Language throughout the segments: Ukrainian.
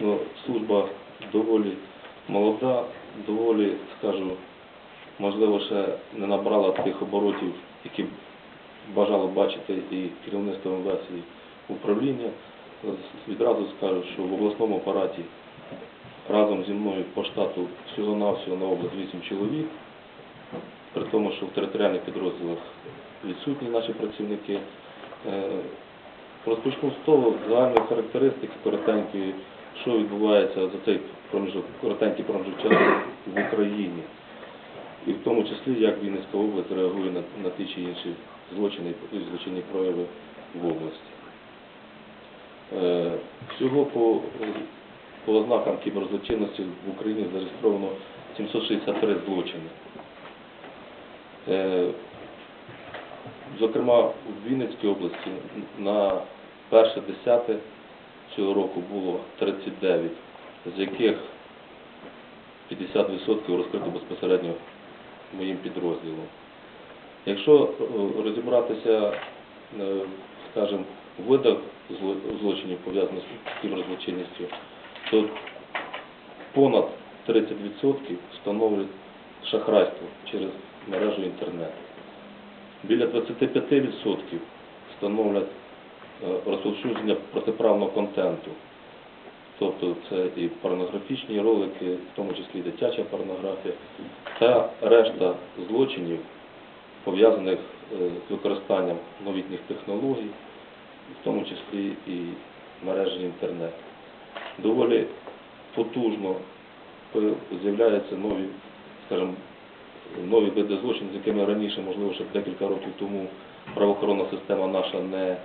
дійсно служба доволі молода, доволі, скажу, можливо, ще не набрала тих оборотів, які бажало бачити і керівництво МВС, і управління. Відразу скажу, що в обласному апараті разом зі мною по штату всього-навсього на область 8 чоловік, при тому, що в територіальних підрозділах відсутні наші працівники. Е, Розпочну з того загальної характеристики коротенької, що відбувається за цей проміжок, коротенький проміжок часу в Україні. І в тому числі, як Вінницька область реагує на, на ті чи інші злочини і злочинні прояви в області. Е, Всього по, по ознакам кіберзлочинності в Україні зареєстровано 763 злочини. Е, Зокрема, в Вінницькій області на перше десяте цього року було 39, з яких 50% розкрито безпосередньо моїм підрозділом. Якщо е, розібратися, е, скажімо, в видах злочинів, пов'язаних з кіберзлочинністю, то понад 30% становлять шахрайство через мережу інтернет. Біля 25% становлять е, розповсюдження протиправного контенту. Тобто це і порнографічні ролики, в тому числі і дитяча порнографія, та решта злочинів, пов'язаних е, з використанням новітніх технологій, в тому числі і мережі інтернет. Доволі потужно е, з'являються нові, скажімо, нові види злочинів, з якими раніше, можливо, ще декілька років тому правоохоронна система наша не, е,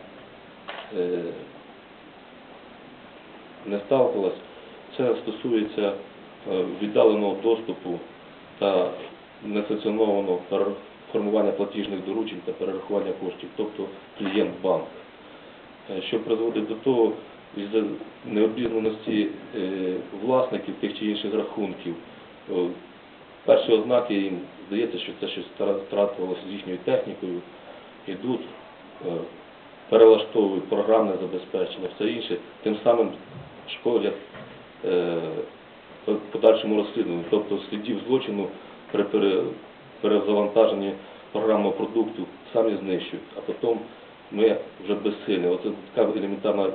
не сталкувалась. Це стосується е, віддаленого доступу та несанкціонованого формування платіжних доручень та перерахування коштів, тобто клієнт-банк, Е, що призводить до того, із необізнаності е, власників тих чи інших рахунків, е, перші ознаки їм здається, що це щось стра- з їхньою технікою, йдуть, е, перелаштовують програмне забезпечення, все інше, тим самим шкодять е, по- подальшому розслідуванню, тобто слідів злочину при перезавантаженні програмного продукту самі знищують, а потім ми вже безсильні. Оце така елементарна,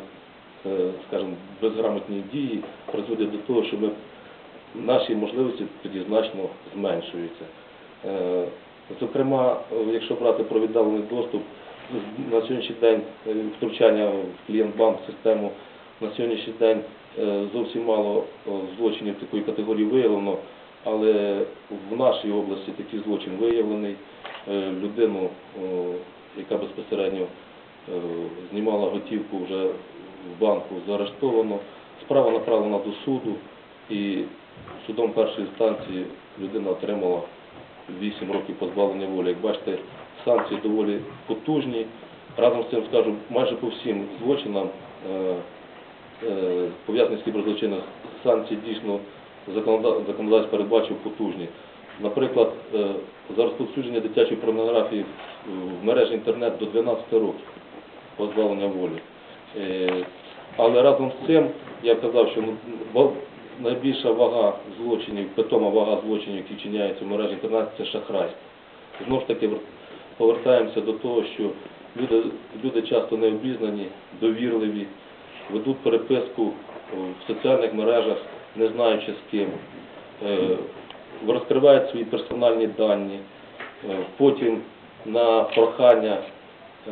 е, скажімо, безграмотні дії призводять до того, що ми наші можливості тоді значно зменшуються. Е, Зокрема, якщо брати про віддалений доступ, на сьогоднішній день е, втручання в клієнт-банк систему, на сьогоднішній день е, зовсім мало е, злочинів такої категорії виявлено, але в нашій області такий злочин виявлений. Людину, яка безпосередньо знімала готівку вже в банку, заарештовано. Справа направлена до суду і судом першої інстанції людина отримала 8 років позбавлення волі. Як бачите, санкції доволі потужні. Разом з цим скажу, майже по всім злочинам, е, е, пов'язаних з кіберзлочинами, санкції дійсно законода- законодавець передбачив потужні. Наприклад, е, за розповсюдження дитячої порнографії в мережі інтернет до 12 років позбавлення волі. Але разом з цим я казав, що ну, найбільша вага злочинів, питома вага злочинів, які вчиняються в мережі інтернет, це шахрайство. Знову ж таки, повертаємося до того, що люди, люди часто необізнані, довірливі, ведуть переписку в соціальних мережах, не знаючи з ким, е, розкривають свої персональні дані, е, потім на прохання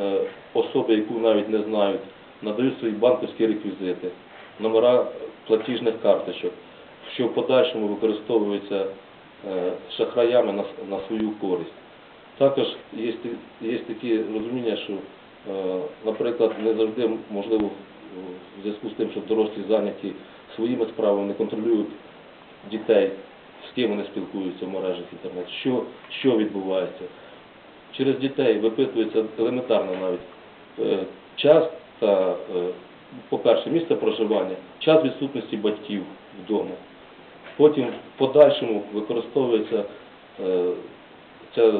е, особи, яку навіть не знають, надають свої банківські реквізити, номера платіжних карточок, що в подальшому використовуються е, шахраями на, свою користь. Також є, такі розуміння, що, е, наприклад, не завжди можливо в зв'язку з тим, що дорослі зайняті своїми справами, не контролюють дітей, з ким вони спілкуються в мережах інтернету, що, що відбувається. Через дітей випитується елементарно навіть е, час та, по-перше, місце проживання, час відсутності батьків вдома. Потім в подальшому використовується е, ця,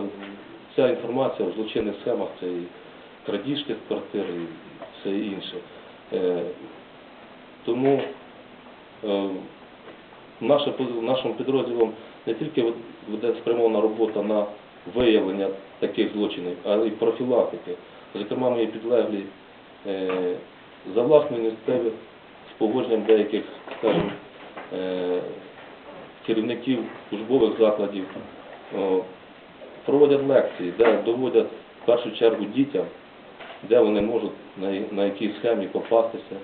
ця інформація в злочинних схемах, це і крадіжки з квартир і все інше. Е, Тому е, нашим підрозділом не тільки веде спрямована робота на виявлення таких злочинів, але й профілактики. Зокрема, мої підлеглі за власною ініціативи з погодженням деяких, скажімо, е, керівників службових закладів проводять лекції, де доводять в першу чергу дітям, де вони можуть на, якій схемі попастися.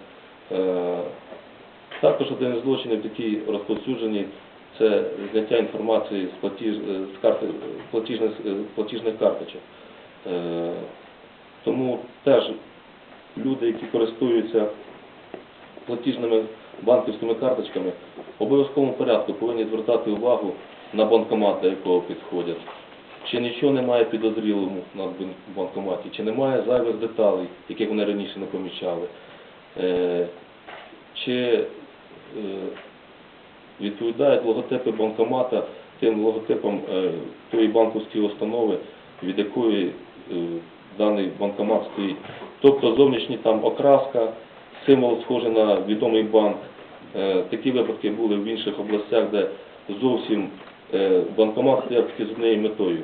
Е, також один із злочинів, який розповсюджений, це зняття інформації з, платіж, е, з карти, платіжних, платіжних карточок. Тому теж люди, які користуються платіжними банківськими карточками, в обов'язковому порядку повинні звертати увагу на банкомат, до якого підходять. Чи нічого немає підозрілому на бан- банкоматі, чи немає зайвих деталей, яких вони раніше не помічали. Е, Чи е, відповідають логотипи банкомата тим логотипам е, тої банківської установи, від якої даний банкомат стоїть. Тобто зовнішні там окраска, символ схожий на відомий банк. Е, Такі випадки були в інших областях, де зовсім е, банкомат стояв тільки з однією метою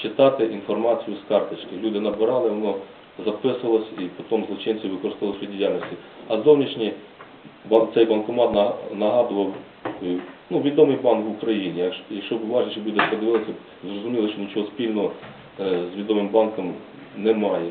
щитати інформацію з карточки. Люди набирали, воно записувалось і потім злочинці використовували в своїй діяльності. А зовнішні бан- цей банкомат на- нагадував е, ну, відомий банк в Україні. Якщо, б уважніше люди подивилися, б зрозуміли, що нічого спільного з відомим банком немає.